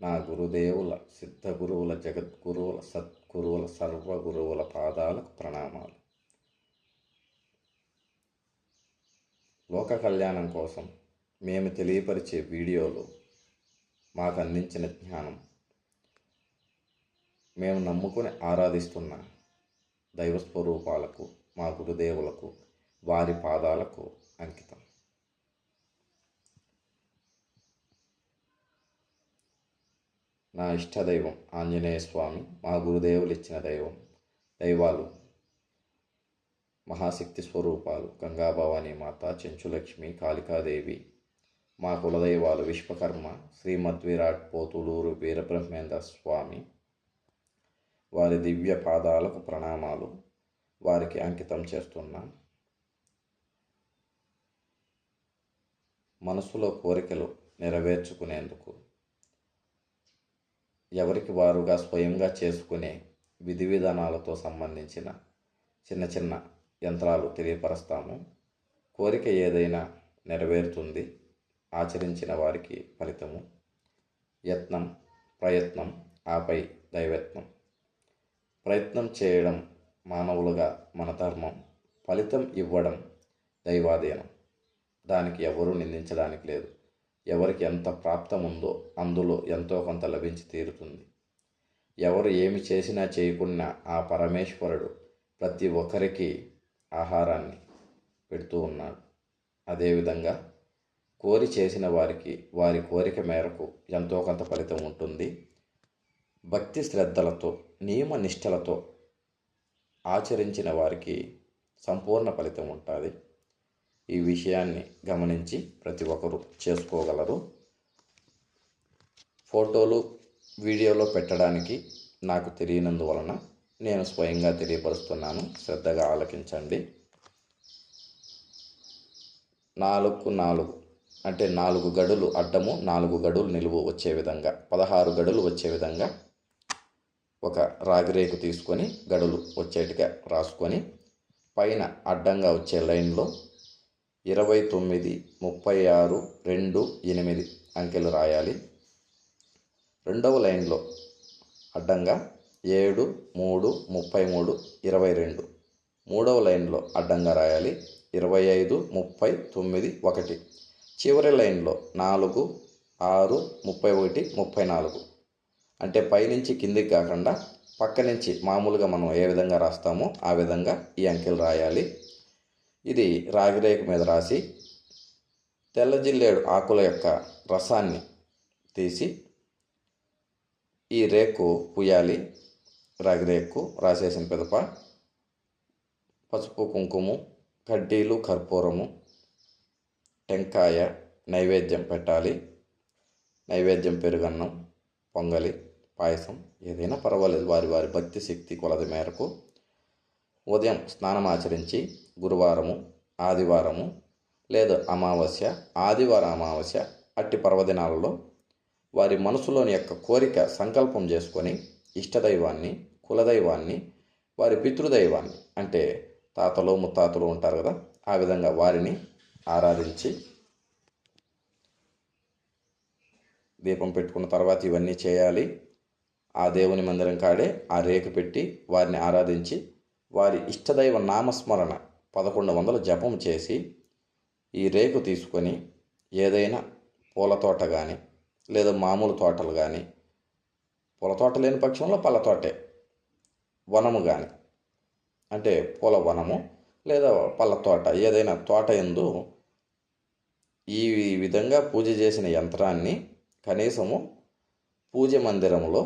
నా గురుదేవుల సిద్ధ గురువుల జగద్గురువుల సద్గురువుల సర్వగురువుల పాదాలకు ప్రణామాలు. లోక కళ్యాణం కోసం మేము తెలియపరిచే వీడియోలు మాకు అందించిన జ్ఞానం మేము నమ్ముకుని ఆరాధిస్తున్న దైవ స్వరూపాలకు మా గురుదేవులకు వారి పాదాలకు అంకితం. నా ఇష్టదైవం ఆంజనేయ స్వామి మా గురుదేవులు ఇచ్చిన దైవం దైవాలు మహాశక్తి స్వరూపాలు గంగాభవాని మాత చెంచులక్ష్మి కాళికాదేవి మా కులదైవాలు విశ్వకర్మ శ్రీమద్విరాట్ పోతులూరు వీరబ్రహ్మేంద్ర స్వామి వారి దివ్య పాదాలకు ప్రణామాలు. వారికి అంకితం చేస్తున్నా మనసులో కోరికలు నెరవేర్చుకునేందుకు ఎవరికి వారుగా స్వయంగా చేసుకునే విధి విధానాలతో సంబంధించిన చిన్న చిన్న యంత్రాలు తెలియపరుస్తాము. కోరిక ఏదైనా నెరవేరుతుంది. ఆచరించిన వారికి ఫలితము. యత్నం ప్రయత్నం ఆపై దైవత్నం ప్రయత్నం చేయడం మానవులుగా మన ధర్మం. ఫలితం ఇవ్వడం దైవాధీనం. దానికి ఎవరూ నిందించడానికి లేదు. ఎవరికి ఎంత ప్రాప్తం ఉందో అందులో ఎంతో కొంత లభించి తీరుతుంది. ఎవరు ఏమి చేసినా చేయకున్నా ఆ పరమేశ్వరుడు ప్రతి ఒక్కరికి ఆహారాన్ని పెడుతూ ఉన్నాడు. అదేవిధంగా కోరి చేసిన వారికి వారి కోరిక మేరకు ఎంతో కొంత ఫలితం ఉంటుంది. భక్తి శ్రద్ధలతో నియమ నిష్టలతో ఆచరించిన వారికి సంపూర్ణ ఫలితం ఉంటుంది. ఈ విషయాన్ని గమనించి ప్రతి ఒక్కరూ చేసుకోగలరు. ఫోటోలు వీడియోలో పెట్టడానికి నాకు తెలియనందువలన నేను స్వయంగా తెలియపరుస్తున్నాను. శ్రద్ధగా ఆలకించండి. నాలుగు నాలుగు అంటే నాలుగు గడులు అడ్డము నాలుగు గడులు నిలువు వచ్చే విధంగా పదహారు గడులు వచ్చే విధంగా ఒక రాగిరేకు తీసుకొని గడులు వచ్చేట్టుగా రాసుకొని పైన అడ్డంగా వచ్చే లైన్లో ఇరవై తొమ్మిది ముప్పై ఆరు రెండు ఎనిమిది అంకెలు రాయాలి. రెండవ లైన్లో అడ్డంగా ఏడు మూడు ముప్పై మూడు ఇరవై రెండు. మూడవ లైన్లో అడ్డంగా రాయాలి. ఇరవై ఐదు ముప్పై తొమ్మిది ఒకటి. చివరి లైన్లో నాలుగు ఆరు ముప్పై ఒకటి ముప్పై నాలుగు. అంటే పైనుంచి కిందికి కాకుండా పక్క నుంచి మామూలుగా మనం ఏ విధంగా రాస్తామో ఆ విధంగా ఈ అంకెలు రాయాలి. ఇది రాగిరేకు మీద రాసి తెల్ల జిల్లేడు ఆకుల యొక్క రసాన్ని తీసి ఈ రేకు పుయ్యాలి రాగిరేకు రాసేసిన పిదప పసుపు కుంకుమ కడ్డీలు కర్పూరము టెంకాయ నైవేద్యం పెట్టాలి. నైవేద్యం పెరుగన్నం పొంగలి పాయసం ఏదైనా పర్వాలేదు. వారి వారి భక్తి శక్తి కొలది మేరకు ఉదయం స్నానం ఆచరించి గురువారము ఆదివారము లేదా అమావాస్య ఆదివారం అమావాస్య అట్టి పర్వదినాలలో వారి మనసులోని యొక్క కోరిక సంకల్పం చేసుకొని ఇష్టదైవాన్ని కులదైవాన్ని వారి పితృదైవాన్ని అంటే తాతలు ముత్తాతలు ఉంటారు కదా ఆ విధంగా వారిని ఆరాధించి దీపం పెట్టుకున్న తర్వాత ఇవన్నీ చేయాలి. ఆ దేవుని మందిరం కాడే ఆ రేకు పెట్టి వారిని ఆరాధించి వారి ఇష్టదైవ నామస్మరణ పదకొండు వందలు జపం చేసి ఈ రేకు తీసుకొని ఏదైనా పూల తోట కానీ లేదా మామూలు తోటలు కానీ పూల తోట లేని పక్షంలో పళ్ళ తోటే వనము కానీ అంటే పూల వనము లేదా పళ్ళ తోట ఏదైనా తోట ఎందు ఈ విధంగా పూజ చేసిన యంత్రాన్ని కనీసము పూజ మందిరంలో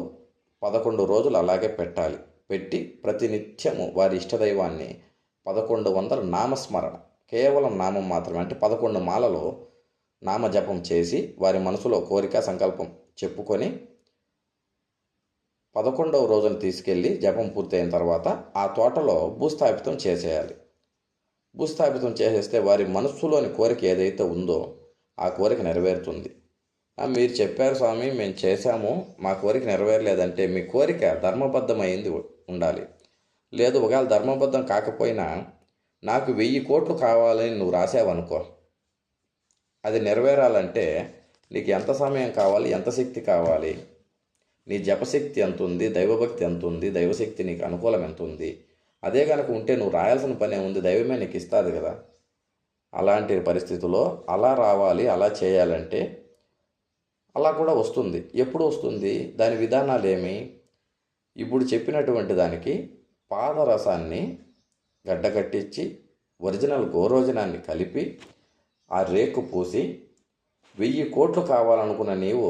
పదకొండు రోజులు అలాగే పెట్టాలి. పెట్టి ప్రతినిత్యము వారి ఇష్టదైవాన్ని పదకొండు వందల నామస్మరణ. కేవలం నామం మాత్రమే. అంటే పదకొండు మాలలో నామజపం చేసి వారి మనసులో కోరిక సంకల్పం చెప్పుకొని పదకొండవ రోజున తీసుకెళ్ళి జపం పూర్తయిన తర్వాత ఆ తోటలో భూస్థాపితం చేసేయాలి. భూస్థాపితం చేసేస్తే వారి మనస్సులోని కోరిక ఏదైతే ఉందో ఆ కోరిక నెరవేరుతుంది. మీరు చెప్పారు స్వామి మేము చేశాము మా కోరిక నెరవేరలేదంటే మీ కోరిక ధర్మబద్ధమైంది ఉండాలి. లేదు ఒకవేళ ధర్మబద్ధం కాకపోయినా నాకు వెయ్యి కోట్లు కావాలని నువ్వు రాసావనుకో. అది నెరవేరాలంటే నీకు ఎంత సమయం కావాలి ఎంత శక్తి కావాలి? నీ జపశక్తి ఎంత ఉంది దైవభక్తి ఎంత ఉంది దైవశక్తి నీకు అనుకూలం ఎంత ఉంది అదే కనుక ఉంటే నువ్వు రాయాల్సిన పని ఉంది దైవమే నీకు ఇస్తుంది కదా. అలాంటి పరిస్థితుల్లో అలా రావాలి అలా చేయాలంటే అలా కూడా వస్తుంది. ఎప్పుడు వస్తుంది? దాని విధానాలు ఏమి? ఇప్పుడు చెప్పినటువంటి దానికి పాదరసాన్ని గడ్డకట్టించి ఒరిజినల్ గోరోజనాన్ని కలిపి ఆ రేకు పూసి వెయ్యి కోట్లు కావాలనుకున్న నీవు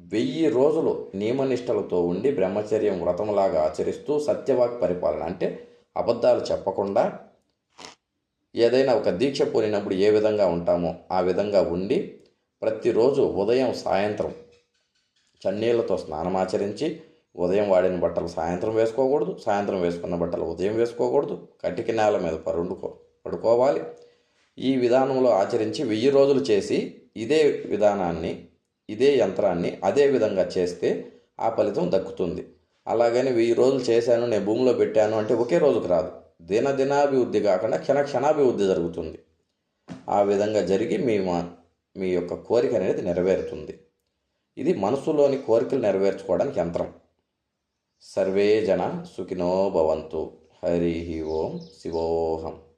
వెయ్యి రోజులు నియమనిష్టలతో ఉండి బ్రహ్మచర్యం వ్రతంలాగా ఆచరిస్తూ సత్యవాక్ పరిపాలన అంటే అబద్ధాలు చెప్పకుండా ఏదైనా ఒక దీక్ష పోలినప్పుడు ఏ విధంగా ఉంటామో ఆ విధంగా ఉండి ప్రతిరోజు ఉదయం సాయంత్రం చన్నీళ్ళతో స్నానమాచరించి ఉదయం వాడిన బట్టలు సాయంత్రం వేసుకోకూడదు సాయంత్రం వేసుకున్న బట్టలు ఉదయం వేసుకోకూడదు కటికి నేల మీద పరుండుకో పడుకోవాలి. ఈ విధానంలో ఆచరించి వెయ్యి రోజులు చేసి ఇదే విధానాన్ని ఇదే యంత్రాన్ని అదే విధంగా చేస్తే ఆ ఫలితం దక్కుతుంది. అలాగని వెయ్యి రోజులు చేశాను నేను భూమిలో పెట్టాను అంటే ఒకే రోజుకు రాదు. దిన దినాభివృద్ధి కాకుండా క్షణ క్షణాభివృద్ధి జరుగుతుంది. ఆ విధంగా జరిగి మీ మా- మీ యొక్క కోరిక అనేది నెరవేరుతుంది. ఇది మనసులోని కోరికలు నెరవేర్చుకోవడానికి యంత్రం. సర్వే జన సుఖినో భవంతు. హరి ఓం శివోహం.